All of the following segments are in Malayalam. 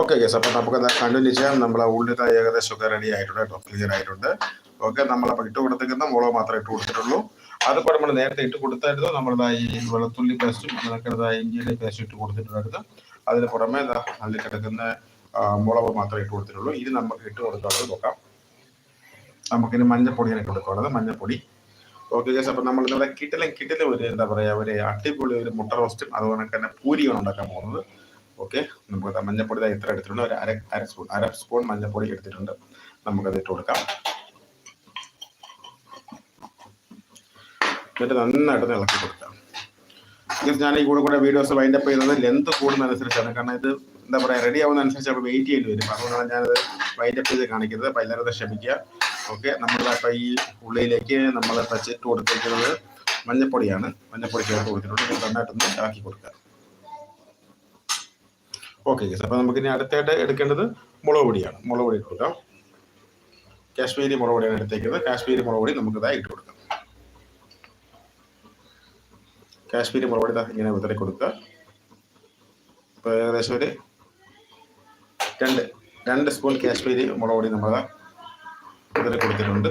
ഓക്കെ ഗസ് അപ്പോൾ നമുക്ക് കണ്ടിന്യൂ ചെയ്യാം. നമ്മളെ ഉള്ളിൽ ഏകദേശമൊക്കെ റെഡി ആയിട്ടുണ്ട് കേട്ടോ ക്ലിയർ ആയിട്ടുണ്ട്. ഓക്കെ നമ്മളപ്പോൾ ഇട്ട് കൊടുത്തിരിക്കുന്ന മുളക് മാത്രമേ ഇട്ട് കൊടുത്തിട്ടുള്ളൂ. അതിപ്പോൾ നമ്മൾ നേരത്തെ ഇട്ട് കൊടുത്തായിരുന്നു. നമ്മളിതാ ഈ വെളുത്തുള്ളി പേസ്റ്റും അതൊക്കെ ഇഞ്ചിയുടെ പേസ്റ്റും ഇട്ട് കൊടുത്തിട്ടുണ്ടായിരുന്നു. അതിന് പുറമെ നല്ല കിടക്കുന്ന മുളക് മാത്രമേ ഇട്ട് കൊടുത്തിട്ടുള്ളൂ. ഇത് നമുക്ക് ഇട്ട് കൊടുക്കാനുള്ളത് നോക്കാം. നമുക്കിനി മഞ്ഞപ്പൊടിയാണ് ഇട്ട് കൊടുക്കാനുള്ളത് മഞ്ഞപ്പൊടി. ഓക്കെ ഗസ് അപ്പം നമ്മൾ ഇവിടെ കിട്ടിലും കിട്ടിലും ഒരു എന്താ പറയുക ഒരു അടിപൊളി ഒരു മുട്ട റോസ്റ്റും അതുപോലെ തന്നെ പൂരിയാണ് ഉണ്ടാക്കാൻ പോകുന്നത്. ഓക്കെ? നമുക്ക് മഞ്ഞപ്പൊടി എത്ര എടുത്തിട്ടുണ്ട്. ഒരു അര അര സ്പൂൺ അര സ്പൂൺ മഞ്ഞപ്പൊടി എടുത്തിട്ടുണ്ട്. നമുക്കത് ഇട്ട് കൊടുക്കാം. എന്നിട്ട് നന്നായിട്ട് ഇളക്കി കൊടുക്കാം. ഞാൻ ഈ കൂടെ കൂടെ വീഡിയോസ് വൈൻഡ് അപ്പ് ചെയ്യുന്നത് ലെന്ത് കൂടുന്നതനുസരിച്ചാണ്. കാരണം ഇത് എന്താ പറയുക റെഡി ആവുന്ന അനുസരിച്ച് അപ്പോൾ വെയിറ്റ് ചെയ്യേണ്ടി വരും. അതുകൊണ്ടാണ് ഞാനത് വൈൻഡ് അപ്പ് ചെയ്ത് കാണിക്കുന്നത്. അപ്പം എല്ലാവരും ക്ഷമിക്കുക ഓക്കെ? നമ്മളിപ്പോൾ ഈ ഉള്ളിലേക്ക് നമ്മൾ പച്ചിട്ട് കൊടുത്തിരിക്കുന്നത് മഞ്ഞപ്പൊടിയാണ്. മഞ്ഞപ്പൊടി ചേർത്ത് കൊടുത്തിട്ടുണ്ട്. നന്നായിട്ടൊന്ന് ഇളക്കി കൊടുക്കുക ഓക്കെ ഗസ് അപ്പോൾ നമുക്ക് ഇനി അടുത്തായിട്ട് എടുക്കേണ്ടത് മുളക് പൊടിയാണ്. മുളക് പൊടി ഇട്ട് കൊടുക്കാം. കാശ്മീരി മുളക് പൊടിയാണ് എടുത്തേക്കുന്നത്. കാശ്മീരി മുളക് പൊടി നമുക്ക് ഇതായി ഇട്ട് കൊടുക്കാം. കാശ്മീരി മുളക് പൊടി ഇങ്ങനെ വിതറി കൊടുക്കുക. ഇപ്പോൾ ഏകദേശം ഒരു രണ്ട് രണ്ട് സ്പൂൺ കാശ്മീരി മുളക് പൊടി നമ്മൾ വിതറി കൊടുത്തിട്ടുണ്ട്.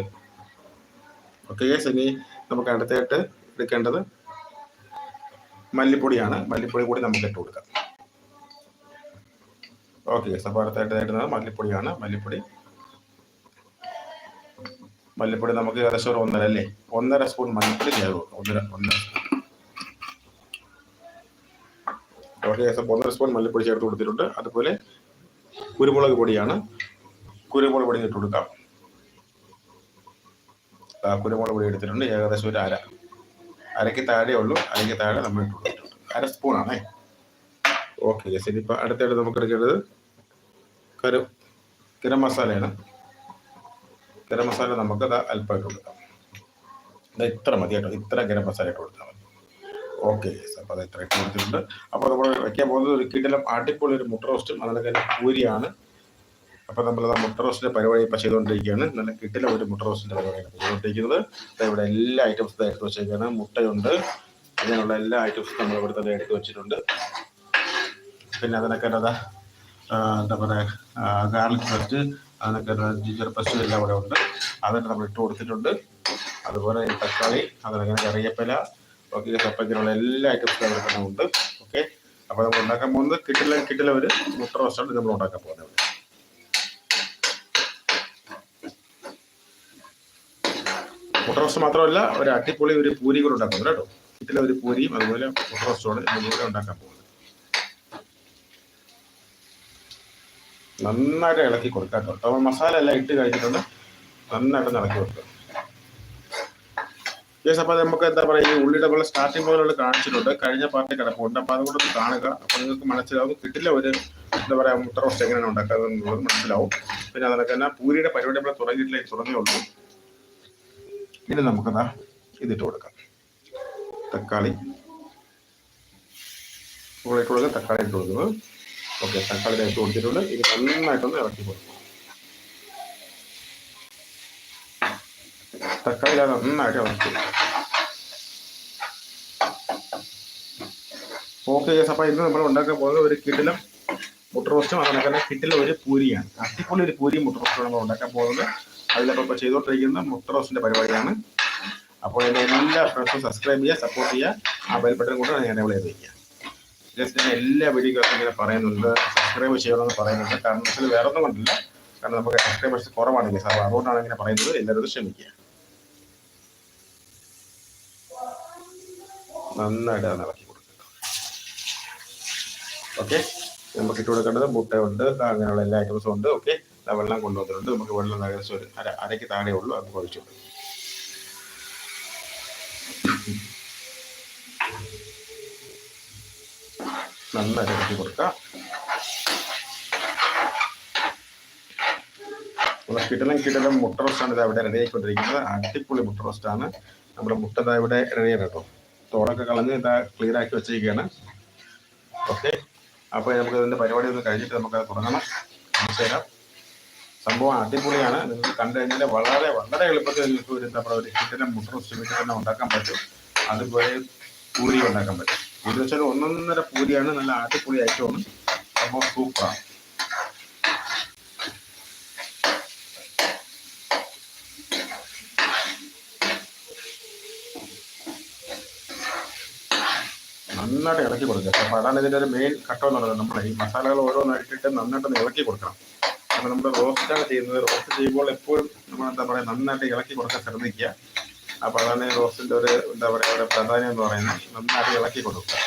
ഓക്കെ ഗസ് ഇനി നമുക്ക് അടുത്തായിട്ട് എടുക്കേണ്ടത് മല്ലിപ്പൊടിയാണ്. മല്ലിപ്പൊടി കൂടി നമുക്ക് ഇട്ട് കൊടുക്കാം. ഓക്കെ ഗസ് അപ്പോൾ മല്ലിപ്പൊടിയാണ്. മല്ലിപ്പൊടി. മല്ലിപ്പൊടി നമുക്ക് ഏകദേശം ഒരു ഒന്നര അല്ലേ? ഒന്നര സ്പൂൺ മല്ലിപ്പൊടി കൊടുക്കാം. ഒന്നര ഒന്നര ഓക്കെ ഒന്നര സ്പൂൺ മല്ലിപ്പൊടി ചേർത്ത് കൊടുത്തിട്ടുണ്ട്. അതുപോലെ കുരുമുളക് പൊടിയാണ്. കുരുമുളക് പൊടി ഇട്ട് കൊടുക്കാം. കുരുമുളക് പൊടി എടുത്തിട്ടുണ്ട്. ഏകദേശം ഒരു അര. അരയ്ക്ക് താഴെ ഉള്ളൂ. അരയ്ക്ക് താഴെ നമ്മൾ ഇട്ട് കൊടുത്തിട്ടുണ്ട്. അര സ്പൂണാണേ. ഓക്കെ ശരി ഇപ്പം അടുത്തായിട്ട് നമുക്ക് എടുക്കേണ്ടത് കരു ഗരം മസാലയാണ്. ഗരം മസാല നമുക്ക് അത് അല്പം ഇട്ട് കൊടുക്കാം. അത് ഇത്ര മതി കേട്ടോ. ഇത്ര ഗരം മസാല ഇട്ട് കൊടുത്താൽ മതി. ഓക്കെ അപ്പോൾ അത് ഇത്ര ഇട്ട് കൊടുത്തിട്ടുണ്ട്. അപ്പോൾ നമ്മൾ വയ്ക്കാൻ പോകുന്നത് ഒരു കിടലം അടിപൊളി ഒരു മുട്ട റോസ്റ്റും അതുപോലെ തന്നെ പൂരിയാണ്. അപ്പോൾ നമ്മൾ ആ മുട്ട റോസ്റ്റിന്റെ പരിപാടി ഇപ്പോൾ ചെയ്തുകൊണ്ടിരിക്കുകയാണ്. നല്ല കിട്ടില ഒരു മുട്ട റോസ്റ്റിന്റെ പരിപാടിയാണ് ചെയ്തുകൊണ്ടിരിക്കുന്നത്. ഇവിടെ എല്ലാ ഐറ്റംസും എടുത്ത് വെച്ചേക്കാണ്. മുട്ടയുണ്ട്. അങ്ങനെയുള്ള എല്ലാ ഐറ്റംസും നമ്മൾ ഇവിടെ തന്നെ എടുത്ത് വെച്ചിട്ടുണ്ട്. പിന്നെ അതിനൊക്കെ അതാ എന്താ പറയുക ഗാർലിക് പേസ്റ്റ് അതിനൊക്കെ ജിഞ്ചർ പേസ്റ്റ് എല്ലാം ഇവിടെ ഉണ്ട്. അതൊക്കെ നമ്മൾ ഇട്ട് കൊടുത്തിട്ടുണ്ട്. അതുപോലെ തക്കാളി അതിനൊക്കെ കറിയപ്പില ഓക്കെ ചപ്പത്തിനുള്ള എല്ലാ ഐറ്റംസും അവിടെ തന്നെ ഉണ്ട്. ഓക്കെ? അപ്പോൾ നമ്മൾ ഉണ്ടാക്കാൻ പോകുന്നത് കിട്ടില്ല കിട്ടില്ല ഒരു മുട്ട റോസ്റ്റാണ് നമ്മൾ ഉണ്ടാക്കാൻ പോകുന്നത് അവിടെ മുട്ട റോസ്റ്റ് മാത്രമല്ല ഒരു അടിപൊളി ഒരു പൂരി കൂടെ ഉണ്ടാക്കുന്നുണ്ട് കേട്ടോ. കിട്ടില്ല ഒരു പൂരിയും അതുപോലെ മുട്ട റോസ്റ്റോട് നമ്മളിവിടെ ഉണ്ടാക്കാൻ പോകുന്നത് നന്നായിട്ട് ഇളക്കി കൊടുക്കാം കേട്ടോ. അപ്പോൾ മസാല എല്ലാം ഇട്ട് കഴിച്ചിട്ടുണ്ട് നന്നായിട്ട് ഇളക്കി കൊടുക്കുക യെസ് അപ്പോൾ നമുക്ക് എന്താ പറയുക ഈ ഉള്ളിയുടെ പോലെ സ്റ്റാർട്ടിംഗ് പോലുള്ള കാണിച്ചിട്ടുണ്ട്. കഴിഞ്ഞ പാർട്ടി കിടപ്പുണ്ട്. അപ്പോൾ അതുകൊണ്ട് കാണുക. അപ്പോൾ നിങ്ങൾക്ക് മനസ്സിലാവും. കിട്ടില്ല ഒരു എന്താ പറയുക മുട്ട റോസ്റ്റ് എങ്ങനെയാണ് ഉണ്ടാക്കുക എന്നുള്ളത് മനസ്സിലാവും. പിന്നെ അതിനൊക്കെ തന്നെ പൂരിയുടെ പരിപാടി നമ്മൾ തുടങ്ങിയിട്ടില്ല തുടങ്ങി ഉള്ളൂ. ഇനി നമുക്കതാ ഇതിട്ട് കൊടുക്കാം. തക്കാളി. ഇവിടെ ഇട്ട് കൊടുക്കുക തക്കാളി ഇട്ട് കൊടുക്കുന്നത് ഓക്കെ തക്കാളി ഇട്ട് കൊടുത്തിട്ടുണ്ട്. ഇത് നന്നായിട്ടൊന്ന് ഇറക്കി കൊടുക്കും തക്കാളി നന്നായിട്ട് ഇറക്കി. ഓക്കെ ഗസ് അപ്പോൾ ഇന്ന് നമ്മൾ ഉണ്ടാക്കാൻ പോകുന്നത് ഒരു കിട്ടിലും മുട്ട റോസ്റ്റും അതുപോലെ തന്നെ കിട്ടിലും ഒരു പൂരിയാണ്. അടിപൊളി ഒരു പൂരിയും മുട്ട റോസ്റ്റും നമ്മൾ ഉണ്ടാക്കാൻ പോകുന്നത്. അതിലപ്പോൾ ഇപ്പോൾ ചെയ്തുകൊണ്ടിരിക്കുന്ന മുട്ട റോസ്റ്റിന്റെ പരിപാടിയാണ്. അപ്പോൾ എന്റെ എല്ലാ ഫ്രണ്ട്സും സബ്സ്ക്രൈബ് ചെയ്യുക സപ്പോർട്ട് ചെയ്യുക. ആ ബെൽബട്ടൺ കൂടെ ഞാൻ എനേബിൾ ചെയ്ത് ഞാൻ എല്ലാ വീഡിയോക്കും ഇങ്ങനെ പറയുന്നുണ്ട്. സബ്സ്ക്രൈബ് ചെയ്യണമെന്ന് പറയുന്നുണ്ട്. കാരണം വെച്ചാൽ വേറെ ഒന്നും കൊണ്ടില്ല. കാരണം നമുക്ക് സബ്സ്ക്രൈബേഴ്സ് കുറവാണ് സാർ അതുകൊണ്ടാണ് ഇങ്ങനെ പറയുന്നത്. എല്ലാവരും ശ്രമിക്കുക നന്നായിട്ട് അത് ഇളക്കി ഓക്കെ നമുക്ക് ഇട്ട് കൊടുക്കേണ്ടത് മുട്ടയുണ്ട് അങ്ങനെയുള്ള എല്ലാ ഐറ്റംസും ഉണ്ട്. ഓക്കെ വെള്ളം കൊണ്ടുവന്നിട്ടുണ്ട്. നമുക്ക് വെള്ളം ഏകദേശം ഒരു അര അരയ്ക്ക് താഴെ ഉള്ളൂ. അത് കുഴച്ചു കൊടുക്കും. നന്നായിട്ട് ചിരട്ടി കൊടുക്കുക നമ്മുടെ കിടലും കിടലും മുട്ട റോസ്റ്റാണ് ഇത് അവിടെ റെഡി ആയിക്കൊണ്ടിരിക്കുന്നത് അടിപൊളി മുട്ട റോസ്റ്റാണ്. നമ്മുടെ മുട്ട ഇതാ ഇവിടെ റെഡി ആയിട്ടോ തോടൊക്കെ കളഞ്ഞ് ഇതാ ക്ലിയർ ആക്കി വെച്ചിരിക്കുകയാണ്. ഓക്കെ അപ്പോൾ നമുക്ക് ഇതിന്റെ പരിപാടി ഒന്ന് കഴിഞ്ഞിട്ട് നമുക്ക് അത് തുടങ്ങണം. തരാം. സംഭവം അടിപൊളിയാണ്. നിങ്ങൾക്ക് കണ്ടു കഴിഞ്ഞാൽ വളരെ വളരെ എളുപ്പത്തിൽ നിങ്ങൾക്ക് ഒരു എന്താ പറയുക ഒരു കിട്ടലും മുട്ട റോസ്റ്റ് വീട്ടിൽ തന്നെ ഉണ്ടാക്കാൻ പറ്റും. അതുപോലെ പൂരി ഉണ്ടാക്കാൻ പറ്റും. എന്ന് വെച്ചാൽ ഒന്നൊന്നര പൂരിയാണ് നല്ല ആട്ടുപൂരി ഐറ്റമാണ് സംഭവം സൂപ്പറാണ് നന്നായിട്ട് ഇളക്കി കൊടുക്കുക. അപ്പം അതാണ് ഇതിന്റെ ഒരു മെയിൻ ഘട്ടം എന്ന് പറയുന്നത്. നമ്മൾ ഈ മസാലകൾ ഓരോന്നായിട്ടിട്ട് നന്നായിട്ട് ഇളക്കി കൊടുക്കണം. കാരണം നമ്മൾ റോസ്റ്റാണ് ചെയ്യുന്നത്. റോസ്റ്റ് ചെയ്യുമ്പോൾ എപ്പോഴും നമ്മൾ എന്താ പറയുക നന്നായിട്ട് ഇളക്കി കൊടുക്കാൻ ശ്രമിക്കുക. അപ്പോൾ അതാണ് റോസ്റ്റിന്റെ ഒരു എന്താ പറയുക ഒരു പ്രാധാന്യം എന്ന് പറയുന്നത് നന്നായിട്ട് ഇളക്കി കൊടുക്കുക.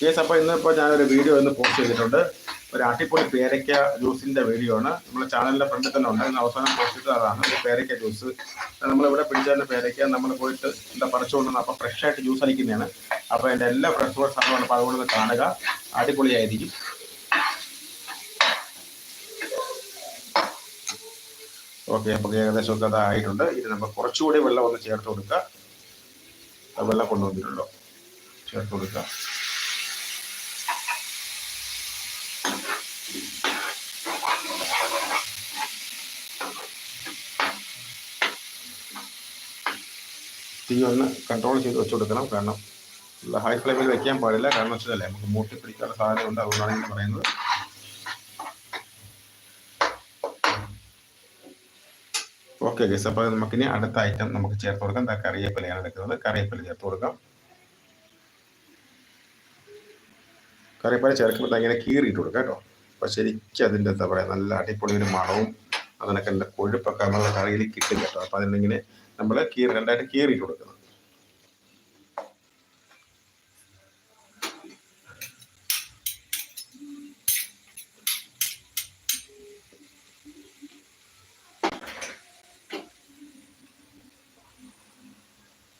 കേസ് അപ്പോൾ ഇന്നിപ്പോൾ ഞാനൊരു വീഡിയോ ഇന്ന് പോസ്റ്റ് ചെയ്തിട്ടുണ്ട്. ഒരു അടിപൊളി പേരയ്ക്ക ജ്യൂസിന്റെ വീഡിയോ ആണ്. നമ്മുടെ ചാനലിന്റെ ഫ്രണ്ടിൽ തന്നെ ഉണ്ട്. ഇന്ന് അവസാനം പോസ്റ്റ് ചെയ്തത് അതാണ് പേരയ്ക്ക ജ്യൂസ്. നമ്മളിവിടെ പിടിച്ചതിന്റെ പേരയ്ക്ക നമ്മൾ പോയിട്ട് എന്താ പറിച്ചുകൊണ്ടാണ് ഫ്രഷ് ആയിട്ട് ജ്യൂസ് അടിക്കുന്നതാണ്. അപ്പോൾ എന്റെ എല്ലാ ഫ്രഷ് സാധനമാണ് അപ്പോൾ അതുകൊണ്ട് കാണുക. അടിപൊളിയായിരിക്കും. ഓക്കെ അപ്പം ഏകദേശം ഒക്കെ അതായിട്ടുണ്ട് ഇത് നമ്മൾ കുറച്ചുകൂടി വെള്ളം ഒന്ന് ചേർത്ത് കൊടുക്കുക വെള്ളം കൊണ്ടുവന്നിട്ടുണ്ടോ? ചേർത്ത് കൊടുക്കുക തീ ഒന്ന് കൺട്രോൾ ചെയ്ത് വെച്ച് കൊടുക്കണം. കാരണം ഹൈ ഫ്ലെയിമിൽ വെക്കാൻ പാടില്ല. കാരണം വെച്ചാലേ നമുക്ക് മൂട്ടി പിടിക്കാനുള്ള സാധനം ഉണ്ട്. അതുകൊണ്ടാണ് ഞാൻ പറയുന്നത്. ഓക്കെ ഗസ് അപ്പോൾ നമുക്കിനി അടുത്ത ഐറ്റം നമുക്ക് ചേർത്ത് കൊടുക്കാം. എന്താ കറിവേപ്പിലയാണ് എടുക്കുന്നത്. കറിവേപ്പില ചേർത്ത് കൊടുക്കാം. കറിവേപ്പില ചേർക്കുമ്പോൾ ഇങ്ങനെ കീറിയിട്ട് കൊടുക്കാം കേട്ടോ. അപ്പോൾ ശരിക്കും അതിന്റെ എന്താ പറയുക നല്ല അടിപൊളി ഒരു മണവും അതിനൊക്കെ എന്റെ കൊഴുപ്പൊക്കെ നമ്മൾ കറിയിൽ കിട്ടും കേട്ടോ. അപ്പോൾ അതിനിങ്ങനെ നമ്മൾ കീറി രണ്ടായിട്ട് കീറിയിട്ട് കൊടുക്കുന്നത്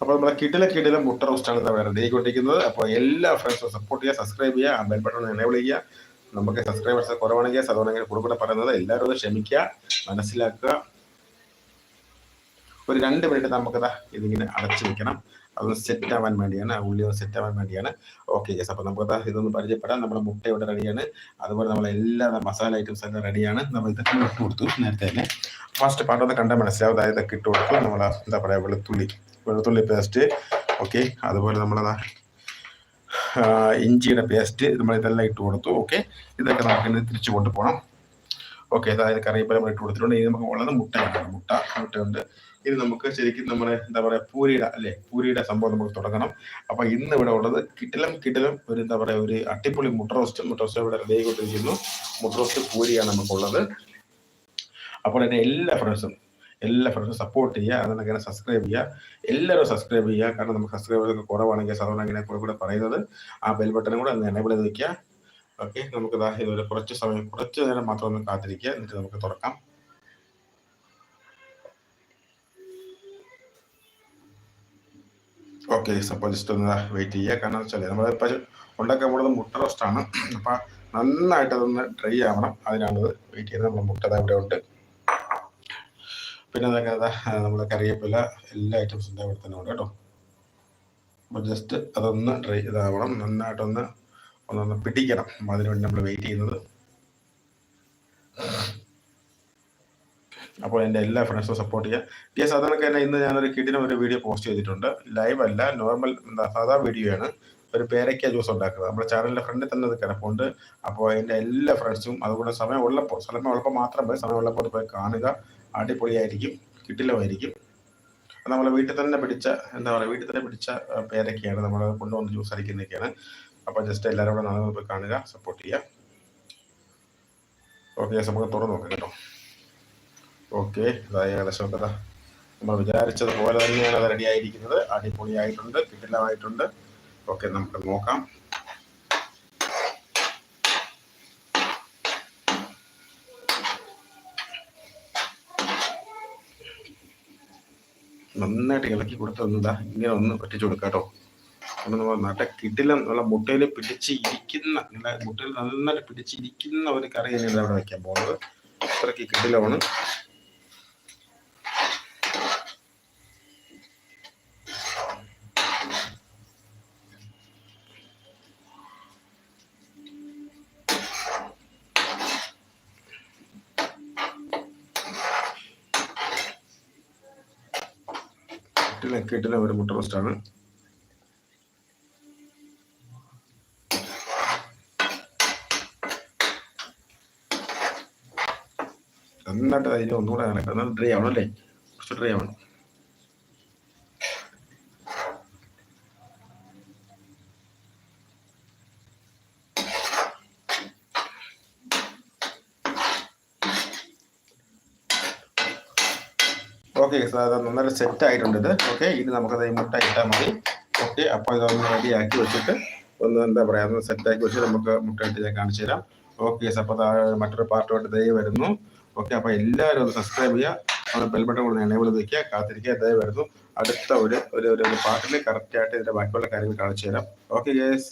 അപ്പോൾ നമ്മുടെ കിടില കിടില മുട്ട റോസ്റ്റാണ് പറയുക റെഡിയായിക്കൊണ്ടിരിക്കുന്നത് അപ്പോൾ എല്ലാ ഫ്രണ്ട്സും സപ്പോർട്ട് ചെയ്യുക സബ്സ്ക്രൈബ് ചെയ്യുക ബെൽ ബട്ടൺ എനേബിൾ ചെയ്യുക. നമുക്ക് സബ്സ്ക്രൈബേഴ്സ് കുറവാണെങ്കിൽ അതുകൊണ്ടെങ്കിൽ കൂടെ പറയുന്നത്. എല്ലാവരും ഒന്ന് ക്ഷമിക്കുക മനസ്സിലാക്കുക. ഒരു രണ്ട് മിനിറ്റ് നമുക്ക് ഇതിങ്ങനെ അടച്ചു വെക്കണം. അതൊന്ന് സെറ്റ് ആവാൻ വേണ്ടിയാണ് ഉള്ളി ഒന്ന് സെറ്റ് ആവാൻ വേണ്ടിയാണ്. ഓക്കെ യെസ് അപ്പോൾ നമുക്ക് ഇതൊന്ന് പരിചയപ്പെടാം. നമ്മുടെ മുട്ട ഇവിടെ റെഡിയാണ് അതുപോലെ നമ്മൾ എല്ലാ മസാല ഐറ്റംസ് എല്ലാം റെഡിയാണ് നമ്മൾ ഇതൊക്കെ ഇട്ട് കൊടുത്തു നേരത്തെ തന്നെ. ഫസ്റ്റ് പാട്ടൊന്ന് കണ്ടാൽ മനസ്സിലാവും. അതായത് ഇതൊക്കെ ഇട്ട് നമ്മൾ എന്താ പറയുക വെളുത്തുള്ളി. വെളുത്തുള്ളി പേസ്റ്റ് ഓക്കെ അതുപോലെ നമ്മളതാ ഇഞ്ചിയുടെ പേസ്റ്റ് നമ്മൾ ഇതെല്ലാം ഇട്ട് കൊടുത്തു ഓക്കെ ഇതൊക്കെ നമുക്ക് തിരിച്ചു കൊണ്ടുപോകണം. ഓക്കെ അതായത് കറിവേപ്പില നമ്മൾ ഇട്ട് കൊടുത്തിട്ടുണ്ട്. ഇനി നമുക്ക് ഉള്ളത് മുട്ടയാണ് മുട്ട മുട്ടയുണ്ട് ഇനി നമുക്ക് ശരിക്കും നമ്മുടെ എന്താ പറയുക പൂരിയുടെ അല്ലേ? പൂരിയുടെ സംഭവം നമുക്ക് തുടങ്ങണം. അപ്പം ഇന്ന് ഇവിടെ ഉള്ളത് കിട്ടിലും കിട്ടിലും ഒരു എന്താ പറയുക ഒരു അട്ടിപ്പൊളി മുട്ട റോസ്റ്റ് മുട്ട റോസ്റ്റ് ഇവിടെ റെഡി ആയിക്കൊണ്ടിരിക്കുന്നു മുട്ട റോസ്റ്റ് പൂരിയാണ് നമുക്കുള്ളത്. അപ്പോൾ എന്റെ എല്ലാ ഫ്രണ്ട്സും എല്ലാ ഫ്രണ്ട്സും സപ്പോർട്ട് ചെയ്യുക അതിനങ്ങനെ സബ്സ്ക്രൈബ് ചെയ്യുക. എല്ലാവരും സബ്സ്ക്രൈബ് ചെയ്യുക. കാരണം നമുക്ക് സബ്സ്ക്രൈബേഴ്സ് കുറവാണെങ്കിൽ അതുകൊണ്ട് അങ്ങനെ കൂടെ കൂടെ പറയുന്നത്. ആ ബെൽ ബട്ടണും കൂടെ ഒന്ന് എനേബിൾ ചെയ്ത് വയ്ക്കുക ഓക്കെ നമുക്ക് ഇതൊരു കുറച്ച് സമയം കുറച്ച് നേരം മാത്രം ഒന്ന് കാത്തിരിക്കുക. എന്നിട്ട് നമുക്ക് തുറക്കാം. ഓക്കെ അപ്പോൾ ജസ്റ്റ് ഒന്ന് വെയിറ്റ് ചെയ്യുക. കാരണം വെച്ചാൽ നമ്മൾ ഉണ്ടാക്കാൻ പോകുന്നത് മുട്ട റോസ്റ്റാണ് അപ്പം നന്നായിട്ട് അതൊന്ന് ഡ്രൈ ആവണം. അതിനാണത് വെയിറ്റ് ചെയ്യുന്നത്. നമ്മൾ മുട്ട അവിടെ ഉണ്ട്. പിന്നെ അതങ്ങനെ നമ്മുടെ കറിവേപ്പില എല്ലാ ഐറ്റംസും ഇവിടെ തന്നെ ഉണ്ട് കേട്ടോ. അപ്പോൾ ജസ്റ്റ് അതൊന്ന് ട്രൈ ഇതാവണം. നന്നായിട്ടൊന്ന് ഒന്നൊന്ന് പിടിക്കണം. അതിനുവേണ്ടി നമ്മൾ വെയിറ്റ് ചെയ്യുന്നത്. അപ്പോൾ എന്റെ എല്ലാ ഫ്രണ്ട്സും സപ്പോർട്ട് ചെയ്യുക യെസ് അതൊക്കെ തന്നെ ഇന്ന് ഞാനൊരു കിഡിനും ഒരു വീഡിയോ പോസ്റ്റ് ചെയ്തിട്ടുണ്ട്. ലൈവ് അല്ല നോർമൽ എന്താ സാധാ വീഡിയോ ആണ്. ഒരു പേരയ്ക്ക ജ്യൂസ് ഉണ്ടാക്കുന്നത്. നമ്മുടെ ചാനലിന്റെ ഫ്രണ്ട് തന്നെ അത് കിടപ്പുണ്ട്. അപ്പോൾ എന്റെ എല്ലാ ഫ്രണ്ട്സും അതുകൊണ്ട് സമയം ഉള്ളപ്പോൾ സമയം ഉള്ളപ്പോൾ മാത്രം പോയി സമയം ഉള്ളപ്പോൾ പോയി കാണുക. അടിപൊളിയായിരിക്കും കിട്ടിലുമായിരിക്കും നമ്മൾ വീട്ടിൽ തന്നെ പിടിച്ച എന്താ പറയുക വീട്ടിൽ തന്നെ പിടിച്ച പേരൊക്കെയാണ് നമ്മൾ കൊണ്ടുവന്ന് ജ്യൂസ് അടിക്കുന്നതൊക്കെയാണ്. അപ്പോൾ ജസ്റ്റ് എല്ലാവരും കൂടെ നാളെ പോയി കാണുക സപ്പോർട്ട് ചെയ്യുക. ഓക്കെ നമുക്ക് തുറന്നു നോക്കാം കേട്ടോ. ഓക്കെ അതായത് ഏകദേശം കഥ. നമ്മൾ വിചാരിച്ചതുപോലെ തന്നെയാണ് അത് റെഡി ആയിരിക്കുന്നത്. അടിപൊളിയായിട്ടുണ്ട് കിട്ടിലമായിട്ടുണ്ട് ഓക്കെ നമുക്ക് നോക്കാം. നന്നായിട്ട് ഇളക്കി കൊടുത്തതെന്താ ഇങ്ങനെ ഒന്ന് പറ്റിച്ചു കൊടുക്കാം കേട്ടോ. നമ്മൾ നല്ല കിടിലം നല്ല മുട്ടയിൽ പിടിച്ച് ഇരിക്കുന്ന നല്ല മുട്ടയിൽ നന്നായിട്ട് പിടിച്ചിരിക്കുന്ന ഒരു കറി തന്നെയാണ് അവിടെ വയ്ക്കാൻ പോകുന്നത്. അത്രയ്ക്ക് കിടിലമാണ്. കിട്ടില്ല ഇട്ടത് ഒരു മുട്ട റോസ്റ്റാണ് നന്നായിട്ട് അതിന് ഒന്നുകൂടെ ഡ്രൈ ആവണം അല്ലേ? കുറച്ച് ഡ്രൈ ആവണം. ഓക്കെ നന്നായിട്ട് സെറ്റ് ആയിട്ടുണ്ട് ഇത്. ഓക്കെ ഇനി നമുക്കത് മുട്ട ഇട്ടാൽ മതി. ഓക്കെ അപ്പോൾ ഇതൊന്ന് റെഡിയാക്കി വെച്ചിട്ട് ഒന്ന് എന്താ പറയുക ഒന്ന് സെറ്റാക്കി വെച്ചിട്ട് നമുക്ക് മുട്ട ഇട്ട് ഞാൻ കാണിച്ചു തരാം. ഓക്കെ അപ്പോൾ മറ്റൊരു പാർട്ടുമായിട്ട് ദയ വരുന്നു. ഓക്കെ അപ്പോൾ എല്ലാവരും ഒന്ന് സബ്സ്ക്രൈബ് ചെയ്യുക. അത് ബെൽ ബട്ടൺ കൂടെ എനേബിൾ നിൽക്കുക കാത്തിരിക്കുക ദയ വരുന്നു. അടുത്ത ഒരു ഒരു പാർട്ടിൽ കറക്റ്റായിട്ട് ഇതിന്റെ ബാക്കിയുള്ള കാര്യങ്ങൾ കാണിച്ചു തരാം. Okay yes